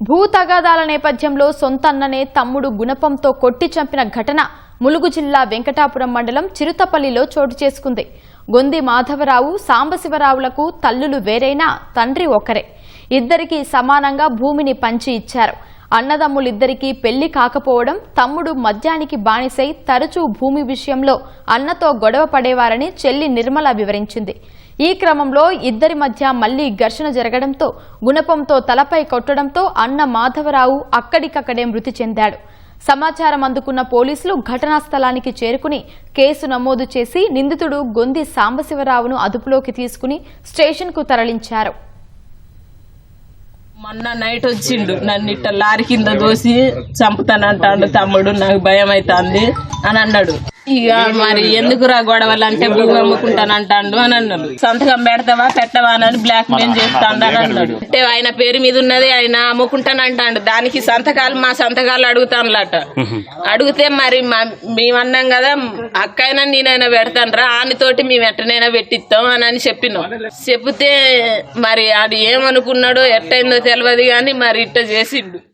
భూ తగాదాల నేపథ్యంలో సొంత అన్ననే తమ్ముడు గుణపంతో కొట్టి చంపిన ఘటన ములుగు జిల్లా వెంకటాపురం మండలం చిరుతపల్లిలో చోటు చేసుకుంది. గొంది మాధవరావు సాంబశివరావులకు తల్లులు వేరైనా తండ్రి ఒకరే. ఇద్దరికీ సమానంగా భూమిని పంచి ఇచ్చారు. అన్నదమ్ములిద్దరికీ పెళ్ళి కాకపోవడం తమ్ముడు మద్యానికి బానిసై తరచూ భూమి విషయంలో అన్నతో గొడవ పడేవారని చెల్లి నిర్మల వివరించింది. ఈ క్రమంలో ఇద్దరి మధ్య మళ్ళీ ఘర్షణ జరగడంతో గుణపంతో తలపై కొట్టడంతో అన్న మాధవరావు అక్కడికక్కడే మృతి చెందాడు. సమాచారం అందుకున్న పోలీసులు ఘటనా స్థలానికి చేరుకుని కేసు నమోదు చేసి నిందితుడు గొంది సాంబశివరావును అదుపులోకి తీసుకుని స్టేషన్కు తరలించారు. మొన్న నైట్ వచ్చిండు. నన్ను ఇట్ట లారీ కింద దోసి చంపుతానంటాడు తమ్ముడు. నాకు భయం అవుతుంది అని అన్నాడు. ఇక మరి ఎందుకురా గొడవలు అంటే భూమి అమ్ముకుంటానంటాడు అని అన్నాడు. సంతకం పెడతావా పెట్టవా అని బ్లాక్ మెయిల్ చేస్తాడు అని అన్నాడు. అంటే ఆయన పేరు మీద ఉన్నది ఆయన అమ్ముకుంటానంటాడు. దానికి సంతకాలు మా సంతకాలు అడుగుతానులట. అడిగితే మరి మా- మేము అన్నాం కదా అక్కైనా నేనైనా పెడతాను రా తోటి మేము ఎట్టనైనా పెట్టిస్తాం అని అని చెప్పినాం. చెప్తే మరి అది ఏమనుకున్నాడో ఎట్టయిందో తెలియదు కానీ మరి ఇట్ట చేసిండు.